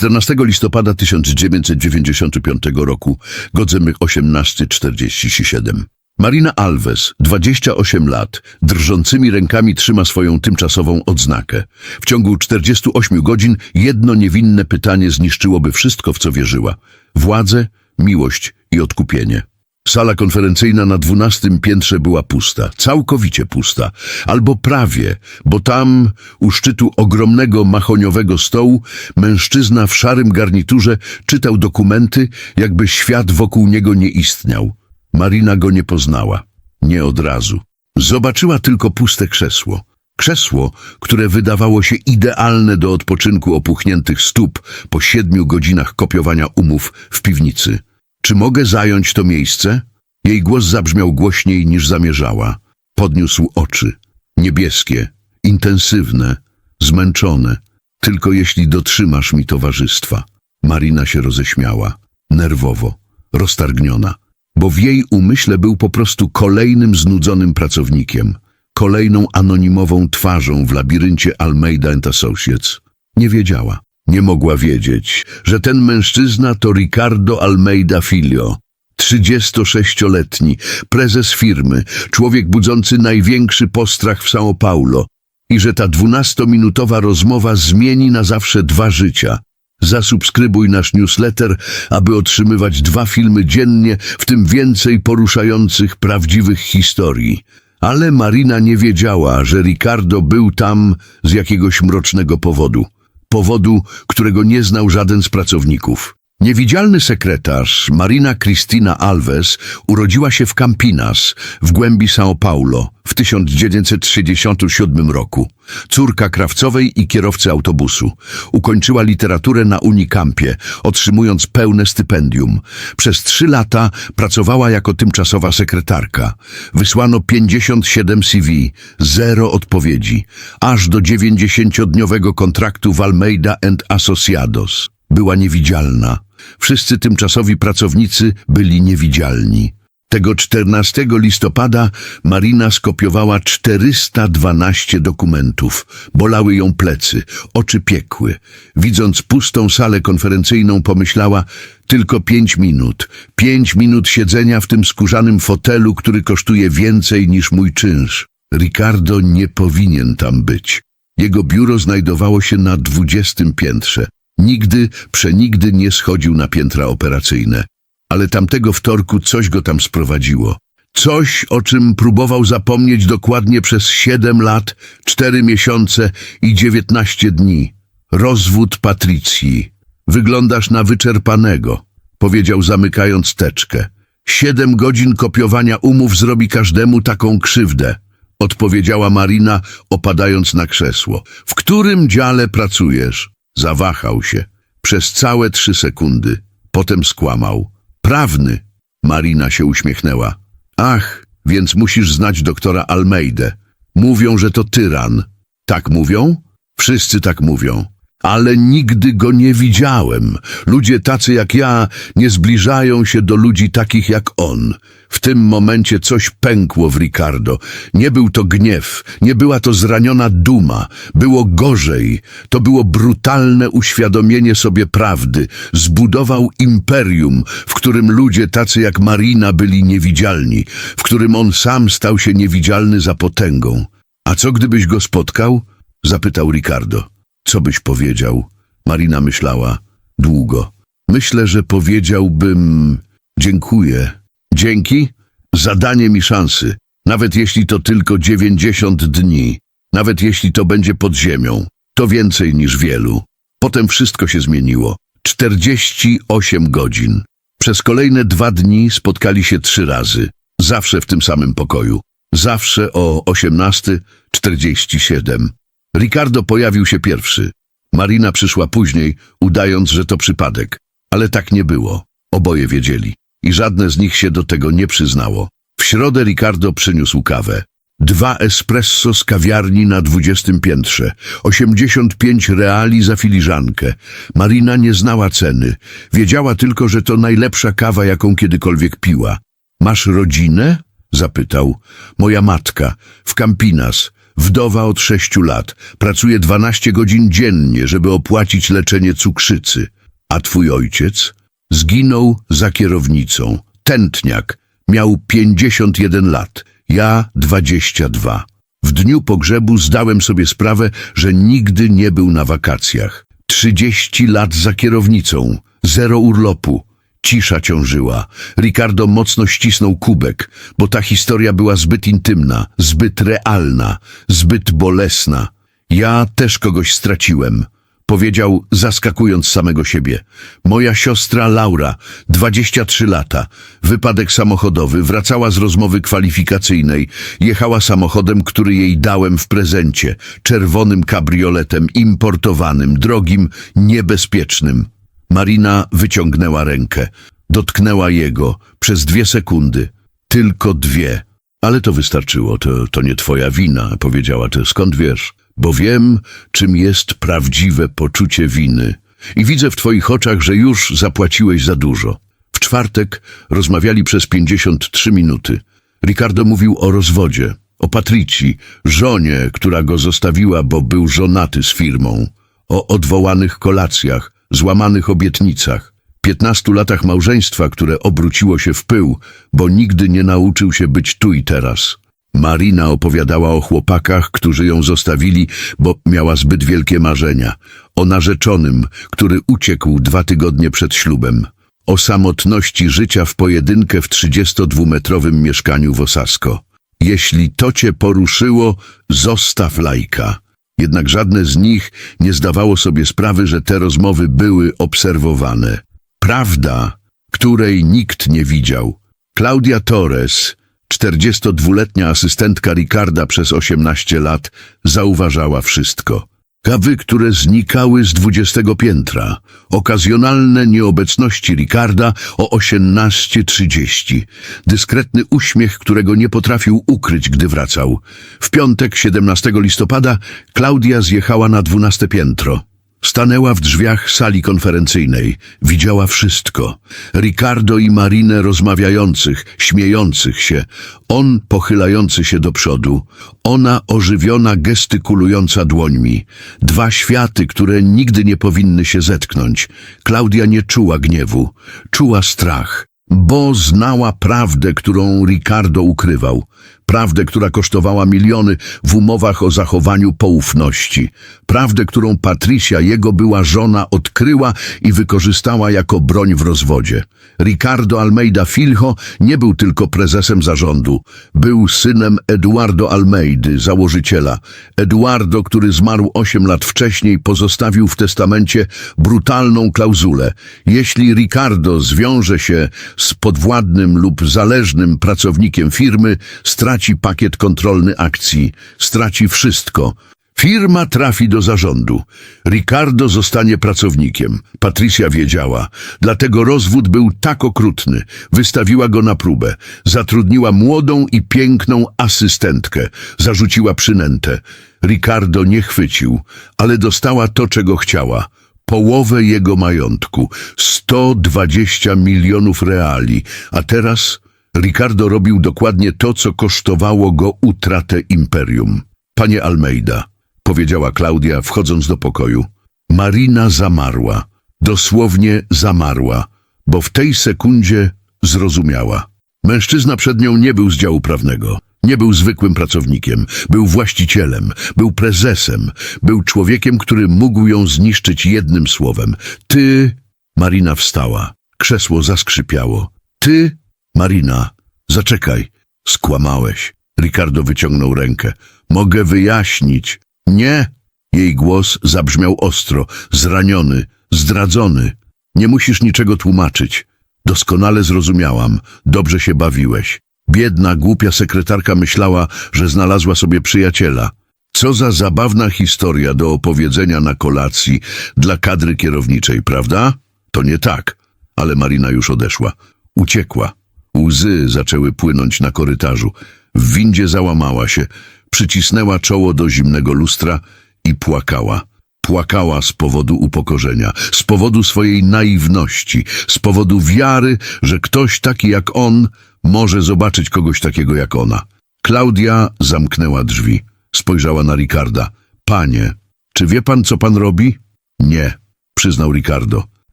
14 listopada 1995 roku, godziny 18.47. Marina Alves, 28 lat, drżącymi rękami trzyma swoją tymczasową odznakę. W ciągu 48 godzin jedno niewinne pytanie zniszczyłoby wszystko, w co wierzyła. Władzę, miłość i odkupienie. Sala konferencyjna na dwunastym piętrze była pusta, całkowicie pusta, albo prawie, bo tam, u szczytu ogromnego mahoniowego stołu, mężczyzna w szarym garniturze czytał dokumenty, jakby świat wokół niego nie istniał. Marina go nie poznała. Nie od razu. Zobaczyła tylko puste krzesło. Krzesło, które wydawało się idealne do odpoczynku opuchniętych stóp po siedmiu godzinach kopiowania umów w piwnicy. Czy mogę zająć to miejsce? Jej głos zabrzmiał głośniej niż zamierzała. Podniósł oczy. Niebieskie, intensywne, zmęczone. Tylko jeśli dotrzymasz mi towarzystwa. Marina się roześmiała. Nerwowo, roztargniona. Bo w jej umyśle był po prostu kolejnym znudzonym pracownikiem. Kolejną anonimową twarzą w labiryncie Almeida and Associates. Nie wiedziała. Nie mogła wiedzieć, że ten mężczyzna to Ricardo Almeida Filio, 36-letni, prezes firmy, człowiek budzący największy postrach w São Paulo i że ta dwunastominutowa rozmowa zmieni na zawsze dwa życia. Zasubskrybuj nasz newsletter, aby otrzymywać dwa filmy dziennie, w tym więcej poruszających prawdziwych historii. Ale Marina nie wiedziała, że Ricardo był tam z jakiegoś mrocznego powodu powodu, którego nie znał żaden z pracowników. Niewidzialny sekretarz Marina Cristina Alves urodziła się w Campinas, w głębi São Paulo, w 1937 roku. Córka krawcowej i kierowcy autobusu. Ukończyła literaturę na Unikampie, otrzymując pełne stypendium. Przez trzy lata pracowała jako tymczasowa sekretarka. Wysłano 57 CV, zero odpowiedzi, aż do 90-dniowego kontraktu w Almeida and Associados. Była niewidzialna. Wszyscy tymczasowi pracownicy byli niewidzialni. Tego 14 listopada Marina skopiowała 412 dokumentów. Bolały ją plecy, oczy piekły. Widząc pustą salę konferencyjną pomyślała tylko pięć minut. Pięć minut siedzenia w tym skórzanym fotelu, który kosztuje więcej niż mój czynsz. Ricardo nie powinien tam być. Jego biuro znajdowało się na dwudziestym piętrze. Nigdy, przenigdy nie schodził na piętra operacyjne. Ale tamtego wtorku coś go tam sprowadziło. Coś, o czym próbował zapomnieć dokładnie przez siedem lat, cztery miesiące i dziewiętnaście dni. Rozwód Patrycji. Wyglądasz na wyczerpanego, powiedział zamykając teczkę. Siedem godzin kopiowania umów zrobi każdemu taką krzywdę, odpowiedziała Marina, opadając na krzesło. W którym dziale pracujesz? Zawahał się. Przez całe trzy sekundy. Potem skłamał. Prawny. Marina się uśmiechnęła. Ach, więc musisz znać doktora Almeidę. Mówią, że to tyran. Tak mówią? Wszyscy tak mówią. Ale nigdy go nie widziałem. Ludzie tacy jak ja nie zbliżają się do ludzi takich jak on. W tym momencie coś pękło w Ricardo. Nie był to gniew, nie była to zraniona duma. Było gorzej. To było brutalne uświadomienie sobie prawdy. Zbudował imperium, w którym ludzie tacy jak Marina byli niewidzialni, w którym on sam stał się niewidzialny za potęgą. A co gdybyś go spotkał? Zapytał Ricardo. Co byś powiedział? Marina myślała. Długo. Myślę, że powiedziałbym... Dziękuję. Dzięki? Zadanie mi szansy. Nawet jeśli to tylko dziewięćdziesiąt dni. Nawet jeśli to będzie pod ziemią. To więcej niż wielu. Potem wszystko się zmieniło. Czterdzieści osiem godzin. Przez kolejne dwa dni spotkali się trzy razy. Zawsze w tym samym pokoju. Zawsze o 18.47. Ricardo pojawił się pierwszy. Marina przyszła później, udając, że to przypadek. Ale tak nie było. Oboje wiedzieli. I żadne z nich się do tego nie przyznało. W środę Ricardo przyniósł kawę. Dwa espresso z kawiarni na dwudziestym piętrze. 85 reali za filiżankę. Marina nie znała ceny. Wiedziała tylko, że to najlepsza kawa, jaką kiedykolwiek piła. Masz rodzinę? Zapytał. Moja matka. W Campinas. Wdowa od sześciu lat. Pracuje 12 godzin dziennie, żeby opłacić leczenie cukrzycy. A twój ojciec? Zginął za kierownicą. Tętniak. Miał 51 lat. Ja 22. W dniu pogrzebu zdałem sobie sprawę, że nigdy nie był na wakacjach. 30 lat za kierownicą. Zero urlopu. Cisza ciążyła. Ricardo mocno ścisnął kubek, bo ta historia była zbyt intymna, zbyt realna, zbyt bolesna. Ja też kogoś straciłem. Powiedział, zaskakując samego siebie. Moja siostra Laura, 23 lata, wypadek samochodowy, wracała z rozmowy kwalifikacyjnej. Jechała samochodem, który jej dałem w prezencie, czerwonym kabrioletem, importowanym, drogim, niebezpiecznym. Marina wyciągnęła rękę, dotknęła jego przez dwie sekundy. Tylko dwie. Ale to wystarczyło, to, to nie twoja wina, powiedziała. To skąd wiesz? Bo wiem, czym jest prawdziwe poczucie winy. I widzę w twoich oczach, że już zapłaciłeś za dużo. W czwartek rozmawiali przez 53 minuty. Ricardo mówił o rozwodzie, o Patrici, żonie, która go zostawiła, bo był żonaty z firmą, o odwołanych kolacjach, złamanych obietnicach, piętnastu latach małżeństwa, które obróciło się w pył, bo nigdy nie nauczył się być tu i teraz. Marina opowiadała o chłopakach, którzy ją zostawili, bo miała zbyt wielkie marzenia, o narzeczonym, który uciekł dwa tygodnie przed ślubem, o samotności życia w pojedynkę w 32-metrowym mieszkaniu w Osasko. Jeśli to cię poruszyło, zostaw lajka. Jednak żadne z nich nie zdawało sobie sprawy, że te rozmowy były obserwowane. Prawda, której nikt nie widział. Claudia Torres, 42-letnia asystentka Ricarda przez 18 lat, zauważała wszystko. Kawy, które znikały z 20 piętra, okazjonalne nieobecności Ricarda o 18.30, dyskretny uśmiech, którego nie potrafił ukryć, gdy wracał. W piątek, 17 listopada, Klaudia zjechała na 12 piętro. Stanęła w drzwiach sali konferencyjnej. Widziała wszystko. Ricardo i Marinę rozmawiających, śmiejących się. On pochylający się do przodu. Ona ożywiona, gestykulująca dłońmi. Dwa światy, które nigdy nie powinny się zetknąć. Klaudia nie czuła gniewu. Czuła strach. Bo znała prawdę, którą Ricardo ukrywał. Prawdę, która kosztowała miliony w umowach o zachowaniu poufności. Prawdę, którą Patricia, jego była żona, odkryła i wykorzystała jako broń w rozwodzie. Ricardo Almeida Filho nie był tylko prezesem zarządu. Był synem Eduardo Almeidy, założyciela. Eduardo, który zmarł osiem lat wcześniej, pozostawił w testamencie brutalną klauzulę. Jeśli Ricardo zwiąże się z podwładnym lub zależnym pracownikiem firmy, straci pakiet kontrolny akcji, straci wszystko. Firma trafi do zarządu. Ricardo zostanie pracownikiem. Patricia wiedziała. Dlatego rozwód był tak okrutny. Wystawiła go na próbę. Zatrudniła młodą i piękną asystentkę. Zarzuciła przynętę. Ricardo nie chwycił, ale dostała to, czego chciała. Połowę jego majątku. 120 milionów reali. A teraz Ricardo robił dokładnie to, co kosztowało go utratę imperium. Panie Almeida, powiedziała Klaudia, wchodząc do pokoju. Marina zamarła. Dosłownie zamarła, bo w tej sekundzie zrozumiała. Mężczyzna przed nią nie był z działu prawnego. Nie był zwykłym pracownikiem, był właścicielem, był prezesem, był człowiekiem, który mógł ją zniszczyć jednym słowem. Ty, Marina wstała. Krzesło zaskrzypiało. Ty, Marina, zaczekaj. Skłamałeś. Ricardo wyciągnął rękę. Mogę wyjaśnić. Nie. Jej głos zabrzmiał ostro, zraniony, zdradzony. Nie musisz niczego tłumaczyć. Doskonale zrozumiałam. Dobrze się bawiłeś. Biedna, głupia sekretarka myślała, że znalazła sobie przyjaciela. Co za zabawna historia do opowiedzenia na kolacji dla kadry kierowniczej, prawda? To nie tak. Ale Marina już odeszła. Uciekła. Łzy zaczęły płynąć na korytarzu. W windzie załamała się, przycisnęła czoło do zimnego lustra i płakała. Płakała z powodu upokorzenia, z powodu swojej naiwności, z powodu wiary, że ktoś taki jak on może zobaczyć kogoś takiego jak ona. Klaudia zamknęła drzwi. Spojrzała na Ricarda. Panie, czy wie pan, co pan robi? Nie, przyznał Ricardo.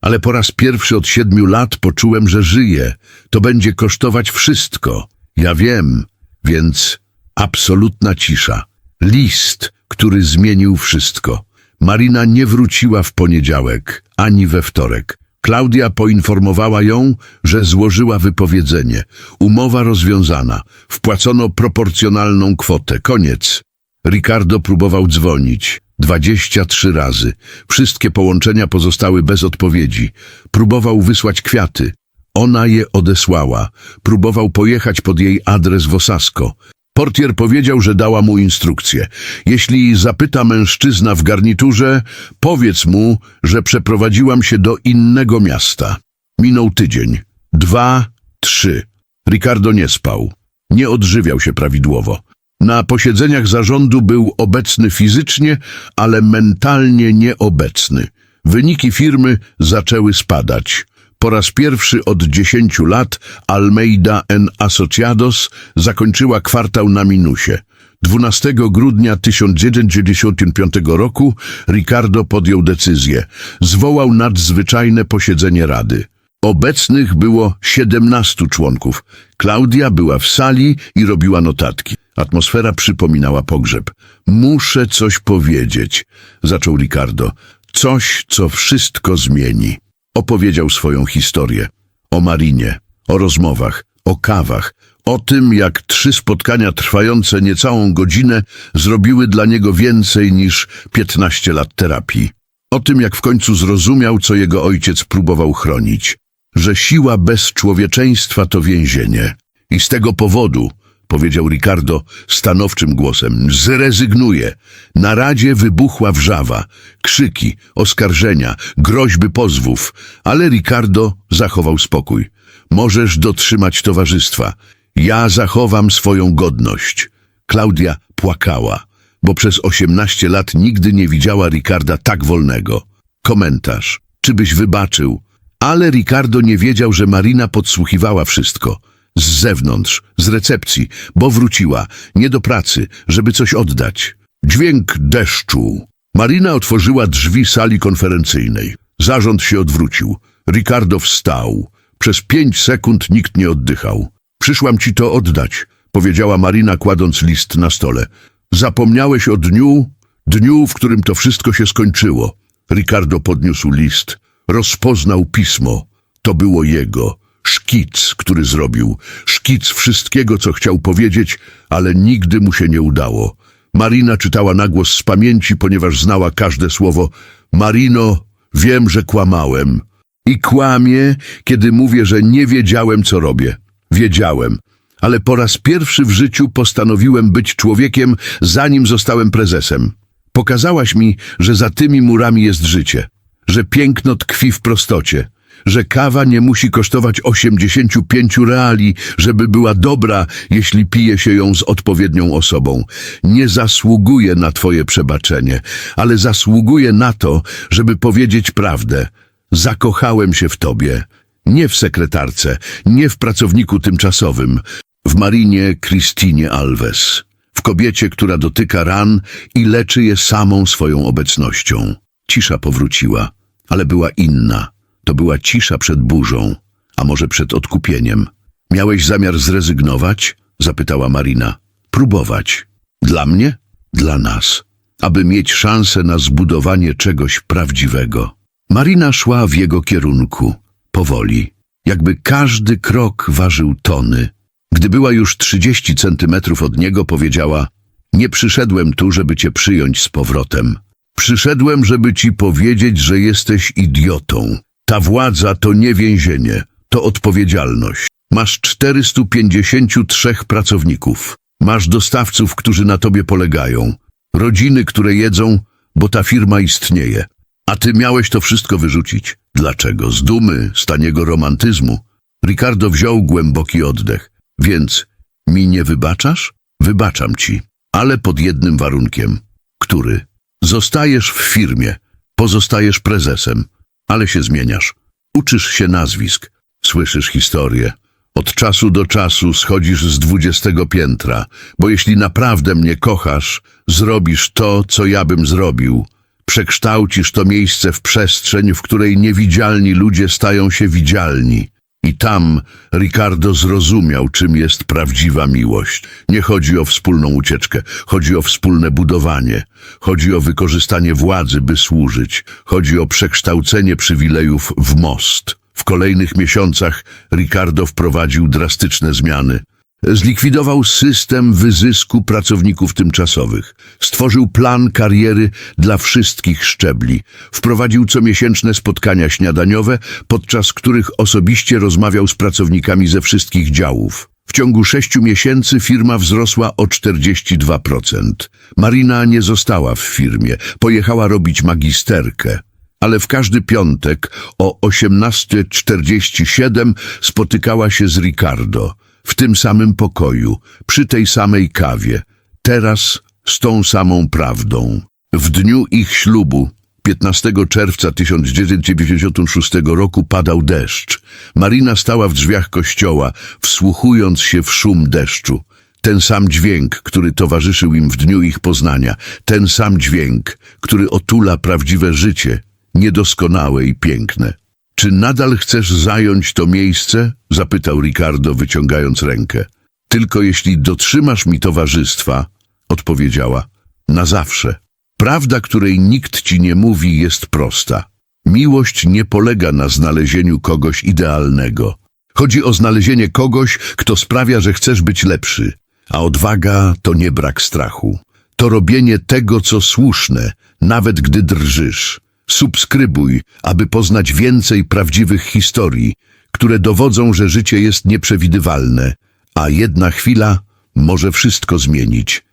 Ale po raz pierwszy od siedmiu lat poczułem, że żyję. To będzie kosztować wszystko. Ja wiem, więc absolutna cisza. List, który zmienił wszystko. Marina nie wróciła w poniedziałek, ani we wtorek. Klaudia poinformowała ją, że złożyła wypowiedzenie. Umowa rozwiązana. Wpłacono proporcjonalną kwotę. Koniec. Ricardo próbował dzwonić. Dwadzieścia trzy razy. Wszystkie połączenia pozostały bez odpowiedzi. Próbował wysłać kwiaty. Ona je odesłała. Próbował pojechać pod jej adres w Osasko. Portier powiedział, że dała mu instrukcję. Jeśli zapyta mężczyzna w garniturze, powiedz mu, że przeprowadziłam się do innego miasta. Minął tydzień. Dwa, trzy. Ricardo nie spał. Nie odżywiał się prawidłowo. Na posiedzeniach zarządu był obecny fizycznie, ale mentalnie nieobecny. Wyniki firmy zaczęły spadać. Po raz pierwszy od 10 lat Almeida en Asociados zakończyła kwartał na minusie. 12 grudnia 1995 roku Ricardo podjął decyzję. Zwołał nadzwyczajne posiedzenie Rady. Obecnych było 17 członków. Klaudia była w sali i robiła notatki. Atmosfera przypominała pogrzeb. Muszę coś powiedzieć, zaczął Ricardo. Coś, co wszystko zmieni. Opowiedział swoją historię. O Marinie, o rozmowach, o kawach, o tym, jak trzy spotkania trwające niecałą godzinę zrobiły dla niego więcej niż 15 lat terapii. O tym, jak w końcu zrozumiał, co jego ojciec próbował chronić. Że siła bez człowieczeństwa to więzienie. I z tego powodu, powiedział Ricardo stanowczym głosem, zrezygnuje. Na radzie wybuchła wrzawa, krzyki, oskarżenia, groźby pozwów, ale Ricardo zachował spokój. Możesz dotrzymać towarzystwa. Ja zachowam swoją godność. Klaudia płakała, bo przez osiemnaście lat nigdy nie widziała Ricarda tak wolnego. Komentarz. Czy byś wybaczył? Ale Ricardo nie wiedział, że Marina podsłuchiwała wszystko. Z zewnątrz, z recepcji, bo wróciła, nie do pracy, żeby coś oddać. Dźwięk deszczu. Marina otworzyła drzwi sali konferencyjnej. Zarząd się odwrócił. Ricardo wstał. Przez pięć sekund nikt nie oddychał. Przyszłam ci to oddać, powiedziała Marina, kładąc list na stole. Zapomniałeś o dniu, dniu, w którym to wszystko się skończyło. Ricardo podniósł list. Rozpoznał pismo. To było jego. Szkic, który zrobił. Szkic wszystkiego, co chciał powiedzieć, ale nigdy mu się nie udało. Marina czytała na głos z pamięci, ponieważ znała każde słowo. Marino, wiem, że kłamałem. I kłamię, kiedy mówię, że nie wiedziałem, co robię. Wiedziałem. Ale po raz pierwszy w życiu postanowiłem być człowiekiem, zanim zostałem prezesem. Pokazałaś mi, że za tymi murami jest życie, że piękno tkwi w prostocie, że kawa nie musi kosztować 85 reali, żeby była dobra, jeśli pije się ją z odpowiednią osobą. Nie zasługuję na twoje przebaczenie, ale zasługuję na to, żeby powiedzieć prawdę. Zakochałem się w tobie. Nie w sekretarce, nie w pracowniku tymczasowym, w Marinie Christinie Alves, w kobiecie, która dotyka ran i leczy je samą swoją obecnością. Cisza powróciła, ale była inna. To była cisza przed burzą, a może przed odkupieniem. Miałeś zamiar zrezygnować? zapytała Marina. Próbować. Dla mnie? Dla nas. Aby mieć szansę na zbudowanie czegoś prawdziwego. Marina szła w jego kierunku, powoli, jakby każdy krok ważył tony. Gdy była już trzydzieści centymetrów od niego, powiedziała Nie przyszedłem tu, żeby cię przyjąć z powrotem. Przyszedłem, żeby ci powiedzieć, że jesteś idiotą. Ta władza to nie więzienie, to odpowiedzialność. Masz 453 pracowników. Masz dostawców, którzy na tobie polegają. Rodziny, które jedzą, bo ta firma istnieje. A ty miałeś to wszystko wyrzucić. Dlaczego? Z dumy, z taniego romantyzmu. Ricardo wziął głęboki oddech. Więc mi nie wybaczasz? Wybaczam ci, ale pod jednym warunkiem. Który? Zostajesz w firmie, pozostajesz prezesem, ale się zmieniasz. Uczysz się nazwisk, słyszysz historię, Od czasu do czasu schodzisz z dwudziestego piętra, bo jeśli naprawdę mnie kochasz, zrobisz to, co ja bym zrobił. Przekształcisz to miejsce w przestrzeń, w której niewidzialni ludzie stają się widzialni. I tam Ricardo zrozumiał, czym jest prawdziwa miłość. Nie chodzi o wspólną ucieczkę, chodzi o wspólne budowanie, chodzi o wykorzystanie władzy, by służyć, chodzi o przekształcenie przywilejów w most. W kolejnych miesiącach Ricardo wprowadził drastyczne zmiany. Zlikwidował system wyzysku pracowników tymczasowych. Stworzył plan kariery dla wszystkich szczebli. Wprowadził comiesięczne spotkania śniadaniowe, podczas których osobiście rozmawiał z pracownikami ze wszystkich działów. W ciągu sześciu miesięcy firma wzrosła o 42%. Marina nie została w firmie, pojechała robić magisterkę. Ale w każdy piątek o 18.47 spotykała się z Ricardo w tym samym pokoju, przy tej samej kawie, teraz z tą samą prawdą. W dniu ich ślubu, 15 czerwca 1996 roku, padał deszcz. Marina stała w drzwiach kościoła, wsłuchując się w szum deszczu. Ten sam dźwięk, który towarzyszył im w dniu ich poznania, ten sam dźwięk, który otula prawdziwe życie, niedoskonałe i piękne. Czy nadal chcesz zająć to miejsce? zapytał Ricardo, wyciągając rękę. Tylko jeśli dotrzymasz mi towarzystwa, odpowiedziała, na zawsze. Prawda, której nikt ci nie mówi, jest prosta. Miłość nie polega na znalezieniu kogoś idealnego. Chodzi o znalezienie kogoś, kto sprawia, że chcesz być lepszy. A odwaga to nie brak strachu. To robienie tego, co słuszne, nawet gdy drżysz. Subskrybuj, aby poznać więcej prawdziwych historii, które dowodzą, że życie jest nieprzewidywalne, a jedna chwila może wszystko zmienić.